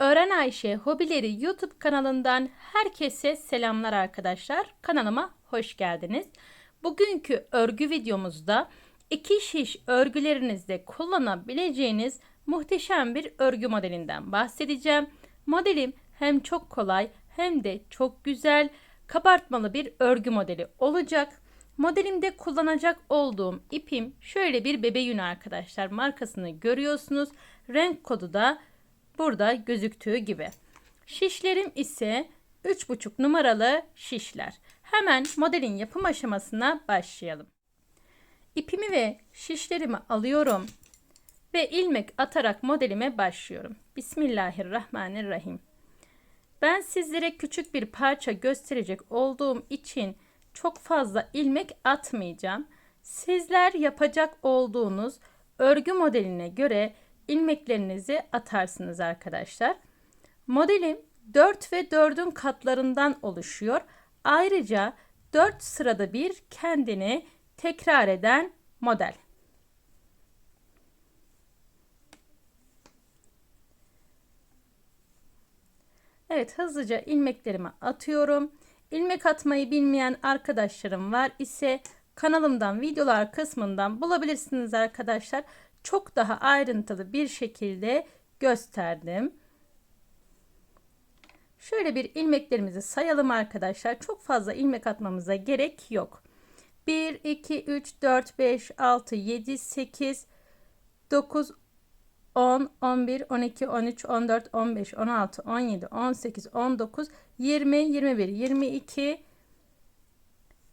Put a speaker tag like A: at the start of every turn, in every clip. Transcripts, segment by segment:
A: Öğren Ayşe Hobileri YouTube kanalından herkese selamlar arkadaşlar. Kanalıma hoş geldiniz. Bugünkü örgü videomuzda iki şiş örgülerinizde kullanabileceğiniz muhteşem bir örgü modelinden bahsedeceğim. Modelim hem çok kolay hem de çok güzel kabartmalı bir örgü modeli olacak. Modelimde kullanacak olduğum ipim şöyle bir bebe yün arkadaşlar. Markasını görüyorsunuz. Renk kodu da burada gözüktüğü gibi. Şişlerim ise 3,5 numaralı şişler. Hemen modelin yapım aşamasına başlayalım. İpimi ve şişlerimi alıyorum ve ilmek atarak modelime başlıyorum. Bismillahirrahmanirrahim. Ben sizlere küçük bir parça gösterecek olduğum için çok fazla ilmek atmayacağım. Sizler yapacak olduğunuz örgü modeline göre ilmeklerinizi atarsınız arkadaşlar. Modelim 4 ve 4'ün katlarından oluşuyor. Ayrıca 4 sırada bir kendini tekrar eden model. Evet hızlıca ilmeklerimi atıyorum. İlmek atmayı bilmeyen arkadaşlarım var ise kanalımdan videolar kısmından bulabilirsiniz arkadaşlar çok daha ayrıntılı bir şekilde gösterdim. Şöyle bir ilmeklerimizi sayalım arkadaşlar. Çok fazla ilmek atmamıza gerek yok. 1, 2, 3, 4, 5, 6, 7, 8, 9, 10, 11, 12, 13, 14, 15, 16, 17, 18, 19, 20, 21, 22,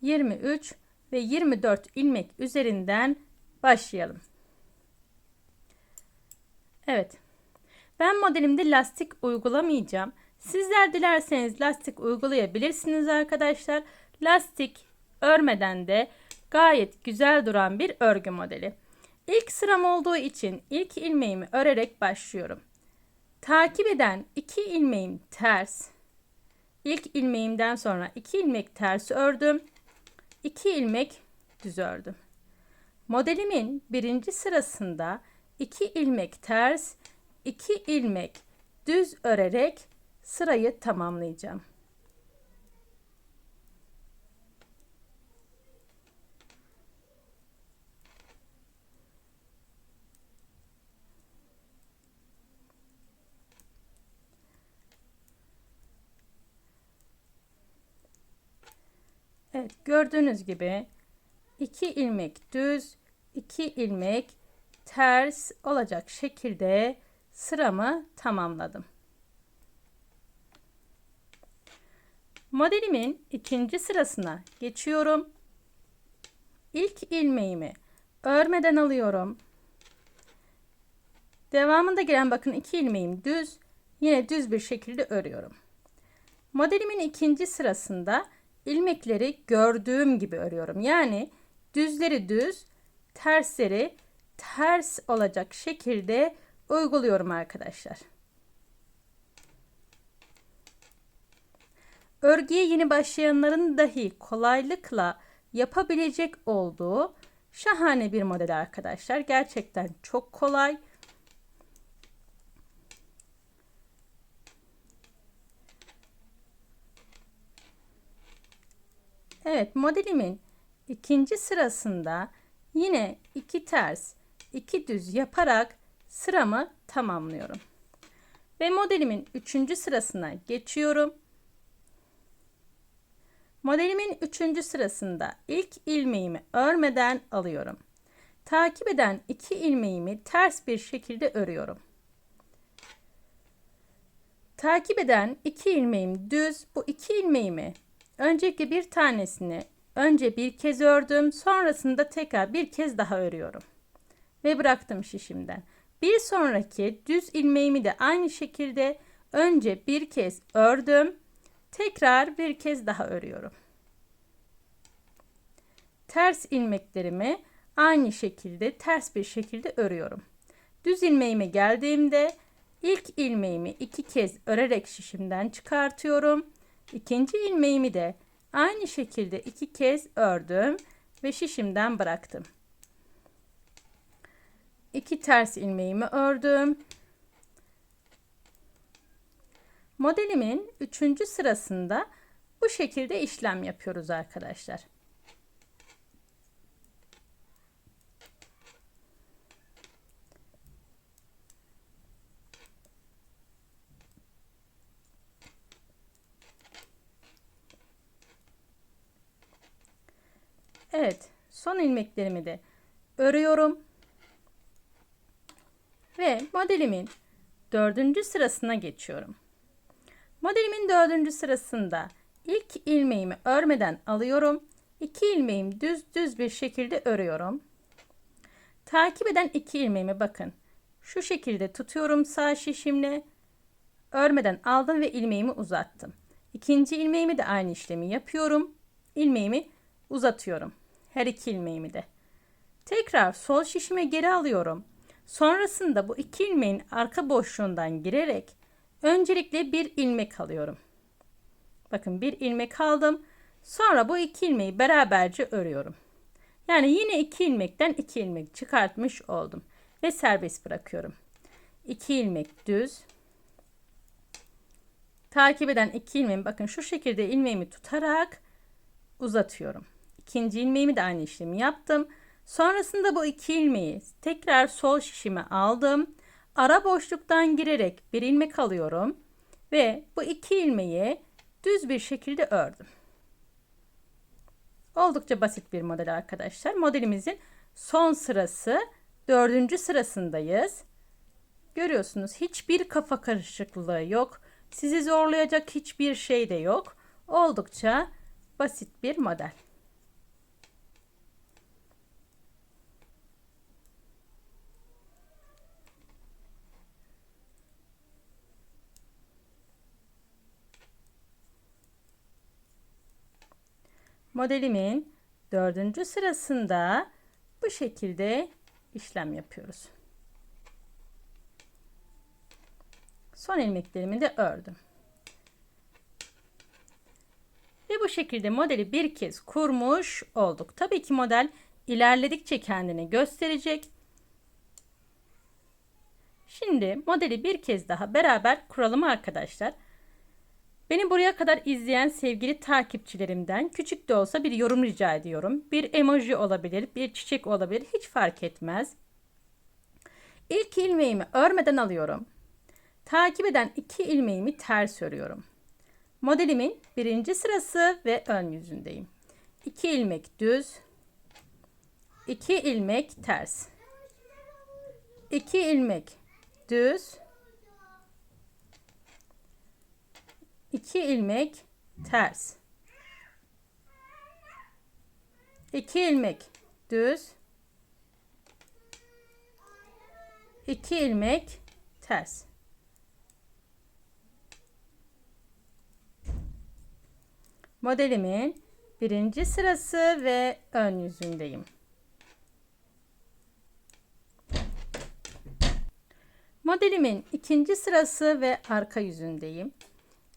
A: 23 ve 24 ilmek üzerinden başlayalım. Evet. Ben modelimde lastik uygulamayacağım. Sizler dilerseniz lastik uygulayabilirsiniz arkadaşlar. Lastik örmeden de gayet güzel duran bir örgü modeli. İlk sıram olduğu için ilk ilmeğimi örerek başlıyorum. Takip eden iki ilmeğim ters. İlk ilmeğimden sonra iki ilmek ters ördüm. 2 ilmek düz ördüm. Modelimin birinci sırasında 2 ilmek ters, 2 ilmek düz örerek sırayı tamamlayacağım. Evet gördüğünüz gibi 2 ilmek düz 2 ilmek ters olacak şekilde sıramı tamamladım. Modelimin ikinci sırasına geçiyorum. İlk ilmeğimi örmeden alıyorum. Devamında gelen bakın iki ilmeğim düz. Yine düz bir şekilde örüyorum. Modelimin ikinci sırasında ilmekleri gördüğüm gibi örüyorum. Yani düzleri düz, tersleri ters olacak şekilde uyguluyorum arkadaşlar. Örgüye yeni başlayanların dahi kolaylıkla yapabilecek olduğu şahane bir model arkadaşlar. Gerçekten çok kolay. Evet modelimin ikinci sırasında yine iki ters 2 düz yaparak sıramı tamamlıyorum. Ve modelimin üçüncü sırasına geçiyorum. Modelimin üçüncü sırasında ilk ilmeğimi örmeden alıyorum. Takip eden iki ilmeğimi ters bir şekilde örüyorum. Takip eden iki ilmeğim düz. Bu iki ilmeğimi önceki bir tanesini önce bir kez ördüm. Sonrasında tekrar bir kez daha örüyorum ve bıraktım şişimden. Bir sonraki düz ilmeğimi de aynı şekilde önce bir kez ördüm. Tekrar bir kez daha örüyorum. Ters ilmeklerimi aynı şekilde ters bir şekilde örüyorum. Düz ilmeğime geldiğimde ilk ilmeğimi iki kez örerek şişimden çıkartıyorum. İkinci ilmeğimi de aynı şekilde iki kez ördüm ve şişimden bıraktım. 2 ters ilmeğimi ördüm. Modelimin 3. sırasında bu şekilde işlem yapıyoruz arkadaşlar. Evet, son ilmeklerimi de örüyorum ve modelimin dördüncü sırasına geçiyorum. Modelimin dördüncü sırasında ilk ilmeğimi örmeden alıyorum. İki ilmeğim düz düz bir şekilde örüyorum. Takip eden iki ilmeğimi bakın. Şu şekilde tutuyorum sağ şişimle. Örmeden aldım ve ilmeğimi uzattım. İkinci ilmeğimi de aynı işlemi yapıyorum. İlmeğimi uzatıyorum. Her iki ilmeğimi de. Tekrar sol şişime geri alıyorum. Sonrasında bu iki ilmeğin arka boşluğundan girerek öncelikle bir ilmek alıyorum. Bakın bir ilmek aldım. Sonra bu iki ilmeği beraberce örüyorum. Yani yine iki ilmekten iki ilmek çıkartmış oldum ve serbest bırakıyorum. İki ilmek düz. Takip eden iki ilmeğimi bakın şu şekilde ilmeğimi tutarak uzatıyorum. İkinci ilmeğimi de aynı işlemi yaptım. Sonrasında bu iki ilmeği tekrar sol şişime aldım. Ara boşluktan girerek bir ilmek alıyorum ve bu iki ilmeği düz bir şekilde ördüm. Oldukça basit bir model arkadaşlar. Modelimizin son sırası dördüncü sırasındayız. Görüyorsunuz hiçbir kafa karışıklığı yok. Sizi zorlayacak hiçbir şey de yok. Oldukça basit bir model. modelimin dördüncü sırasında bu şekilde işlem yapıyoruz. Son ilmeklerimi de ördüm. Ve bu şekilde modeli bir kez kurmuş olduk. Tabii ki model ilerledikçe kendini gösterecek. Şimdi modeli bir kez daha beraber kuralım arkadaşlar. Beni buraya kadar izleyen sevgili takipçilerimden küçük de olsa bir yorum rica ediyorum. Bir emoji olabilir, bir çiçek olabilir, hiç fark etmez. İlk ilmeğimi örmeden alıyorum. Takip eden iki ilmeğimi ters örüyorum. Modelimin birinci sırası ve ön yüzündeyim. İki ilmek düz, iki ilmek ters. 2 ilmek düz, 2 ilmek ters. 2 ilmek düz. 2 ilmek ters. Modelimin birinci sırası ve ön yüzündeyim. Modelimin ikinci sırası ve arka yüzündeyim.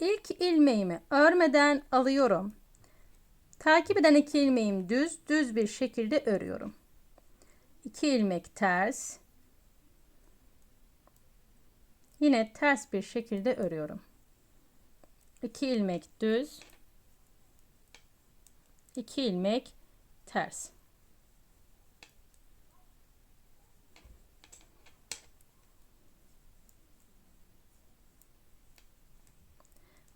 A: İlk ilmeğimi örmeden alıyorum. Takip eden iki ilmeğim düz, düz bir şekilde örüyorum. İki ilmek ters. Yine ters bir şekilde örüyorum. İki ilmek düz. İki ilmek ters.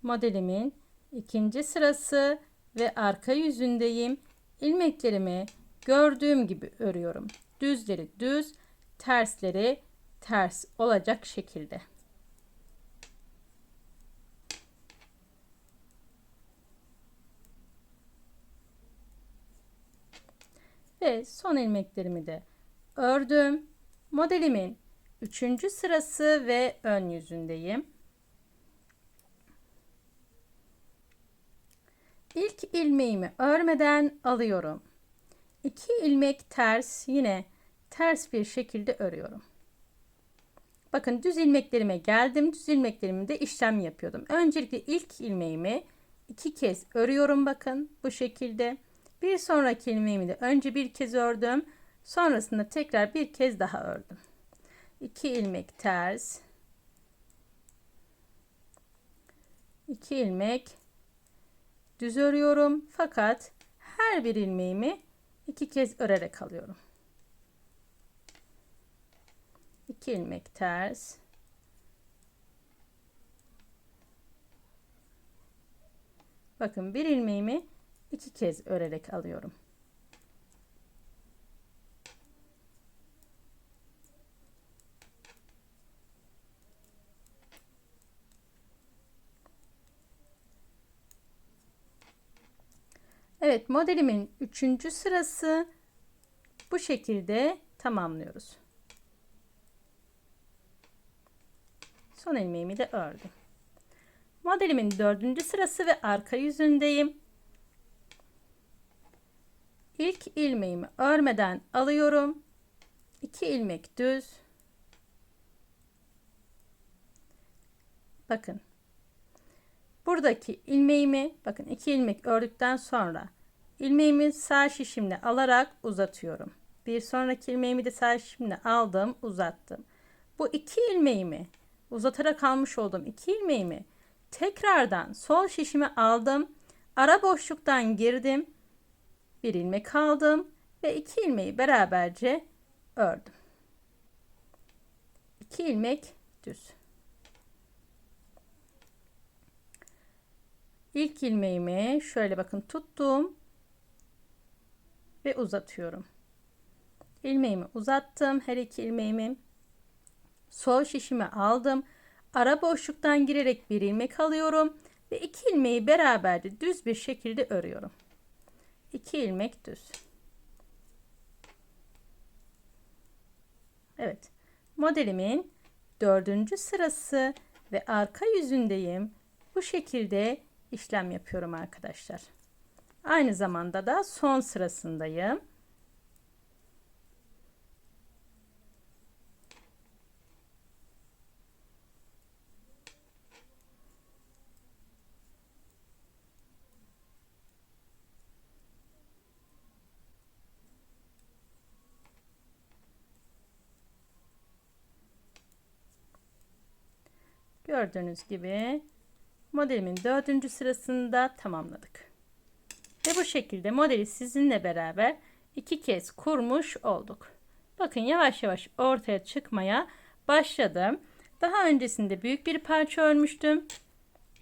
A: modelimin ikinci sırası ve arka yüzündeyim. İlmeklerimi gördüğüm gibi örüyorum. Düzleri düz, tersleri ters olacak şekilde. Ve son ilmeklerimi de ördüm. Modelimin üçüncü sırası ve ön yüzündeyim. İlk ilmeğimi örmeden alıyorum. İki ilmek ters yine ters bir şekilde örüyorum. Bakın düz ilmeklerime geldim. Düz ilmeklerimde işlem yapıyordum. Öncelikle ilk ilmeğimi iki kez örüyorum bakın bu şekilde. Bir sonraki ilmeğimi de önce bir kez ördüm. Sonrasında tekrar bir kez daha ördüm. İki ilmek ters. İki ilmek düz örüyorum. Fakat her bir ilmeğimi iki kez örerek alıyorum. İki ilmek ters. Bakın bir ilmeğimi iki kez örerek alıyorum. Evet modelimin üçüncü sırası bu şekilde tamamlıyoruz. Son ilmeğimi de ördüm. Modelimin dördüncü sırası ve arka yüzündeyim. İlk ilmeğimi örmeden alıyorum. 2 ilmek düz. Bakın. Buradaki ilmeğimi bakın 2 ilmek ördükten sonra ilmeğimi sağ şişimle alarak uzatıyorum. Bir sonraki ilmeğimi de sağ şişimle aldım, uzattım. Bu iki ilmeğimi uzatarak almış olduğum iki ilmeğimi tekrardan sol şişimi aldım. Ara boşluktan girdim. Bir ilmek aldım ve iki ilmeği beraberce ördüm. İki ilmek düz. İlk ilmeğimi şöyle bakın tuttum ve uzatıyorum. İlmeğimi uzattım. Her iki ilmeğimi sol şişime aldım. Ara boşluktan girerek bir ilmek alıyorum ve iki ilmeği beraberce düz bir şekilde örüyorum. İki ilmek düz. Evet. Modelimin dördüncü sırası ve arka yüzündeyim. Bu şekilde işlem yapıyorum arkadaşlar. Aynı zamanda da son sırasındayım. Gördüğünüz gibi modelimin dördüncü sırasında tamamladık. Ve bu şekilde modeli sizinle beraber iki kez kurmuş olduk. Bakın yavaş yavaş ortaya çıkmaya başladım. Daha öncesinde büyük bir parça örmüştüm.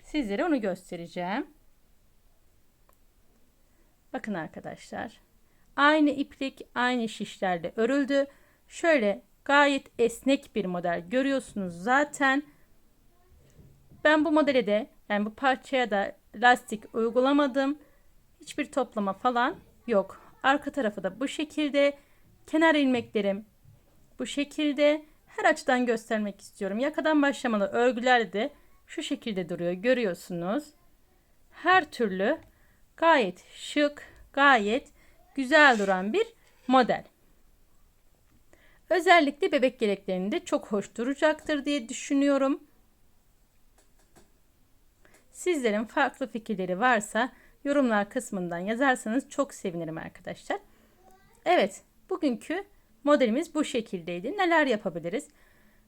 A: Sizlere onu göstereceğim. Bakın arkadaşlar. Aynı iplik aynı şişlerle örüldü. Şöyle gayet esnek bir model görüyorsunuz zaten. Ben bu modele de yani bu parçaya da lastik uygulamadım. Hiçbir toplama falan yok. Arka tarafı da bu şekilde. Kenar ilmeklerim bu şekilde. Her açıdan göstermek istiyorum. Yakadan başlamalı örgüler de şu şekilde duruyor. Görüyorsunuz. Her türlü gayet şık, gayet güzel duran bir model. Özellikle bebek yeleklerinde çok hoş duracaktır diye düşünüyorum. Sizlerin farklı fikirleri varsa yorumlar kısmından yazarsanız çok sevinirim arkadaşlar. Evet, bugünkü modelimiz bu şekildeydi. Neler yapabiliriz?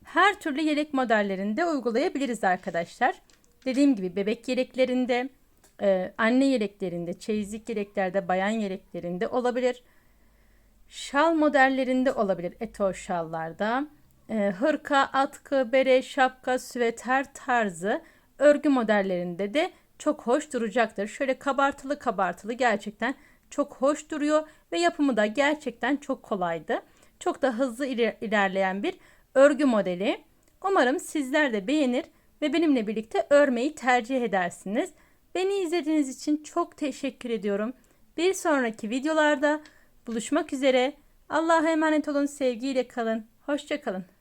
A: Her türlü yelek modellerinde uygulayabiliriz arkadaşlar. Dediğim gibi bebek yeleklerinde, e, anne yeleklerinde, çeyizlik yeleklerde, bayan yeleklerinde olabilir. Şal modellerinde olabilir eto şallarda. E, hırka, atkı, bere, şapka, süveter tarzı örgü modellerinde de çok hoş duracaktır. Şöyle kabartılı kabartılı gerçekten çok hoş duruyor ve yapımı da gerçekten çok kolaydı. Çok da hızlı ilerleyen bir örgü modeli. Umarım sizler de beğenir ve benimle birlikte örmeyi tercih edersiniz. Beni izlediğiniz için çok teşekkür ediyorum. Bir sonraki videolarda buluşmak üzere. Allah'a emanet olun, sevgiyle kalın. Hoşçakalın.